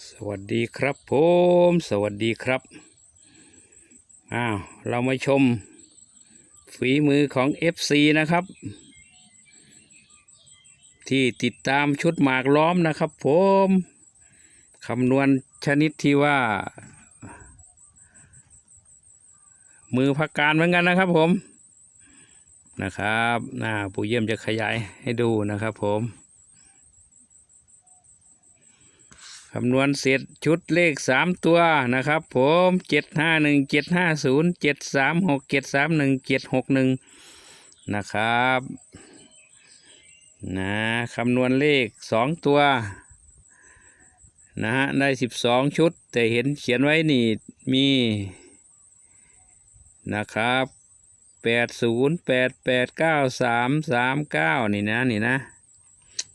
สวัสดีครับผมสวัสดีครับอ้าวเรามาชม ฝีมือของ FC นะครับ ที่ติดตามชุดหมากล้อมนะครับผมคำนวณชนิดที่ว่า มือพักการเหมือนกันนะครับผมนะครับ หน้าปู่เยี่ยมจะขยายให้ดูนะครับผม คำนวณเสร็จชุดเลขสามตัวนะครับ ผมเจ็ดห้าหนึ่งเจ็ดห้าศูนย์เจ็ดสามหกเจ็ดสามหนึ่งเจ็ดหกหนึ่งนะครับนะคำนวณเลขสองตัวนะฮะได้สิบสองชุด แต่เห็นเขียนไว้นี่มีนะครับแปดศูนย์แปดแปดเก้าสามสามเก้านี่นะนี่นะ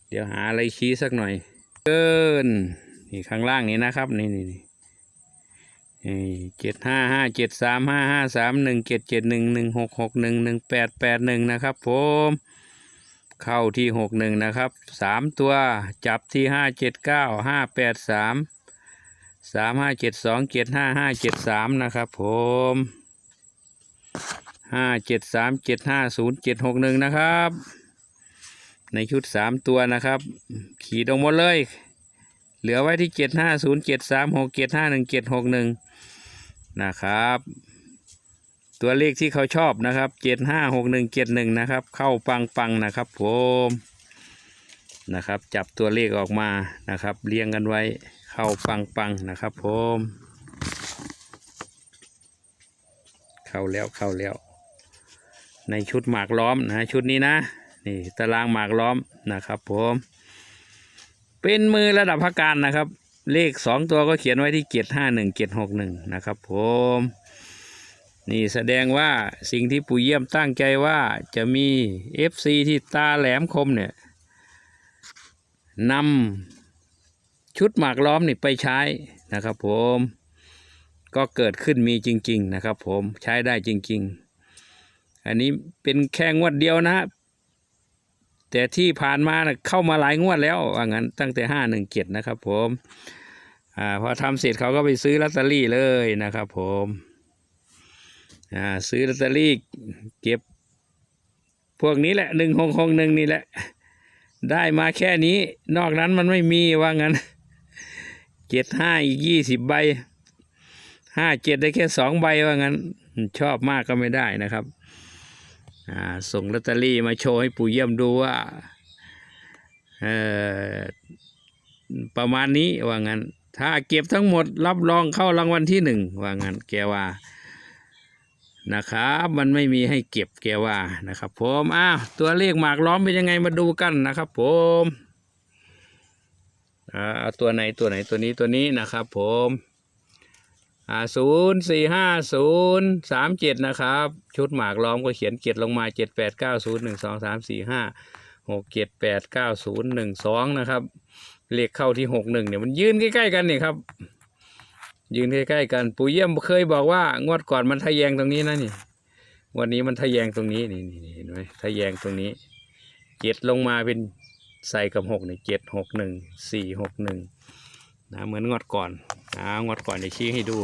เดี๋ยวหาอะไรชี้สักหน่อย เกิน นี่ข้างล่างนี้นะครับ นี่นี่นี่เจ็ดห้าห้าเจ็ดสามห้าห้าสามหนึ่งเจ็ดเจ็ดหนึ่งหนึ่งหกหกหนึ่งหนึ่งแปดแปดหนึ่งนะครับผมเข้าที่หกหนึ่งนะครับสามตัวจับที่ห้าเจ็ดเก้าห้าแปดสามสามห้าเจ็ดสองเจ็ดห้าห้าเจ็ดสามนะครับผมห้าเจ็ดสามเจ็ดห้าศูนย์เจ็ดหกหนึ่งนะครับ ในชุดสามตัวนะครับ ขีดลงหมดเลย เหลือไว้ที่เจ็ดห้าศูนย์เจ็ดสามหกเจ็ดห้าหนึ่งเจ็ดหกหนึ่งนะครับ ตัวเลขที่เขาชอบนะครับเจ็ดห้าหกหนึ่งเจ็ดหนึ่งนะครับ เข้าปังปังนะครับผมนะครับ จับตัวเลขออกมานะครับ เรียงกันไว้เข้าปังปังนะครับผมเข้าแล้วเข้าแล้ว ในชุดหมากล้อมนะชุดนี้นะนี่ตารางหมากล้อมนะครับผม เป็นมือระดับพักการนะครับ เลขสองตัวก็เขียนไว้ที่เจ็ดห้าหนึ่งเจ็ดหกหนึ่งนะครับผมนี่แสดงว่าสิ่งที่ปู่เยี่ยมตั้งใจว่าจะมี FC ที่ตาแหลมคมเนี่ยนำชุดหมากล้อมนี่ไปใช้นะครับผมก็เกิดขึ้นมีจริง ๆ นะครับ ผมใช้ได้จริง ๆ อันนี้เป็นแค่งวดเดียวนะ แต่ที่ผ่านมานะเข้ามาหลายงวดแล้วว่างั้นตั้งแต่ห้าหนึ่งเจ็ดนะครับผมอ่าพอทำเสร็จเขาก็ไปซื้อลอตเตอรี่เลยนะครับผมอ่าซื้อลอตเตอรี่เก็บ พวกนี้แหละหนึ่งหกหกหนึ่งนี่แหละ ได้มาแค่นี้ นอกนั้นมันไม่มีว่างั้นเจ็ดห้าอีกยี่สิบใบห้าเจ็ดได้แค่สองใบว่างั้น ชอบมากก็ไม่ได้นะครับ ส่งลอตเตอรี่มาโชว์ให้ปู่เยี่ยมดูว่าประมาณนี้ว่างั้น ถ้าเก็บทั้งหมดรับรองเข้ารางวัลที่หนึ่งว่างั้นแกว่านะครับมันไม่มีให้เก็บแกว่านะครับ ผมอ้าวตัวเลขหมากล้อมเป็นยังไงมาดูกันนะครับ ผมอ่าเอาตัวไหนตัวไหนตัวนี้ตัวนี้นะครับ ผม อ่าศูนย์สี่ห้าศูนย์สามเจ็ดนะครับ ชุดหมากล้อมก็เขียนเจ็ดลงมาเจ็ดแปดเก้าศูนย์หนึ่งสองสามสี่ห้าหกเจ็ดแปดเก้าศูนย์หนึ่งสองนะครับ เลขเข้าที่หกหนึ่งเนี่ยมันยืนใกล้ๆกันนี่ครับ ยืนใกล้ๆกันปู่เยี่ยมเคยบอกว่างวดก่อนมันทะแยงตรงนี้นะนี่ วันนี้มันทะแยงตรงนี้นี่นี่เห็นไหมทะแยงตรงนี้เจ็ดลงมาเป็นใส่กับหกเนี่ยเจ็ดหกหนึ่งสี่หกหนึ่ง นะเหมือนงวดก่อนนะงวดก่อนจะชี้ให้ดู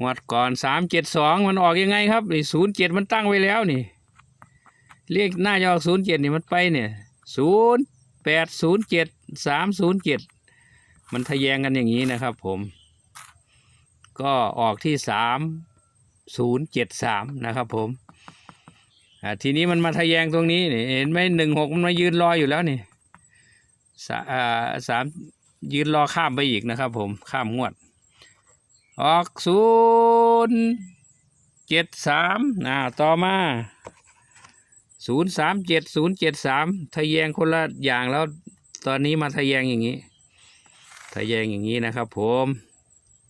งวดก่อนสามเจ็ดสองมันออกยังไงครับนี่ศูนย์เจ็ดมันตั้งไว้แล้วนี่เลขหน้าจะออกศูนย์เจ็ดนี่มันไปเนี่ยศูนย์แปดศูนย์เจ็ดสามศูนย์เจ็ดมันทะแยงกันอย่างนี้นะครับผม ก็ออกที่สามศูนย์เจ็ดสามนะครับผมอ่าทีนี้มันมาทะแยงตรงนี้นี่เห็นไหมหนึ่งหกมันมายืนรออยู่แล้วนี่สาอ่าสาม ยืนรอข้ามไปอีกนะครับ ผมข้ามงวด ออกศูนย์เจ็ดสามนะต่อมาศูนย์สามเจ็ดศูนย์เจ็ดสามทะแยงคนละอย่างแล้ว ตอนนี้มาทะแยงอย่างนี้ ทะแยงอย่างนี้นะครับ ผม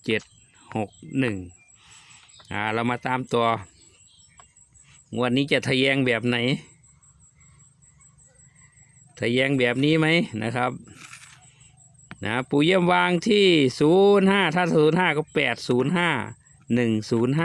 เจ็ดหกหนึ่งอ่าเรามาตามตัวงวันนี้จะทะแยงแบบไหน ทะแยงแบบนี้ไหมนะครับ นะปู่เยี่ยมวางที่ 05 ถ้า 05 ก็ 805 105